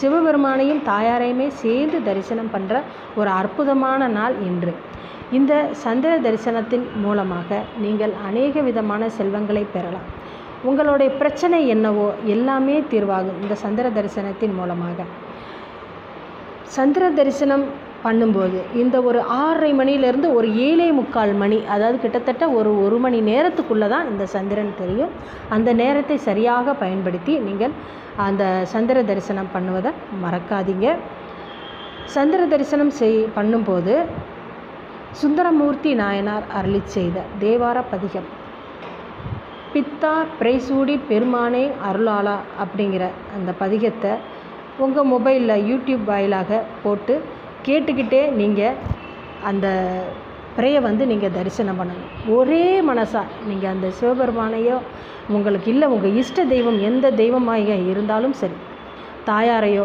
சிவபெருமானையும் தாயாரையுமே சேர்ந்து தரிசனம் பண்ணுற ஒரு அற்புதமான நாள் இன்று. இந்த சந்திர தரிசனத்தின் மூலமாக நீங்கள் அநேக விதமான செல்வங்களை பெறலாம். உங்களுடைய பிரச்சனை என்னவோ எல்லாமே தீர்வாகும் இந்த சந்திர தரிசனத்தின் மூலமாக. சந்திர தரிசனம் பண்ணும்போது இந்த ஒரு ஆறரை மணிலேருந்து ஒரு ஏழே முக்கால் மணி அதாவது கிட்டத்தட்ட ஒரு ஒரு மணி நேரத்துக்குள்ளே தான் இந்த சந்திரன் தெரியும். அந்த நேரத்தை சரியாக பயன்படுத்தி நீங்கள் அந்த சந்திர தரிசனம் பண்ணுவதை மறக்காதீங்க. சந்திர தரிசனம் செய் பண்ணும்போது சுந்தரமூர்த்தி நாயனார் அருளி செய்த தேவார பதிகம் பித்தா பிரைசூடி பெருமானே அருளாளா அப்படிங்கிற அந்த பதிகத்தை உங்கள் மொபைலில் யூடியூப் வாயிலாக போட்டு கேட்டுக்கிட்டே நீங்கள் அந்த ப்ரேயை வந்து நீங்கள் தரிசனம் பண்ணணும். ஒரே மனசாக நீங்கள் அந்த சிவபெருமானையோ உங்களுக்கு இல்லை உங்கள் இஷ்ட தெய்வம் எந்த தெய்வமாக இருந்தாலும் சரி தாயாரையோ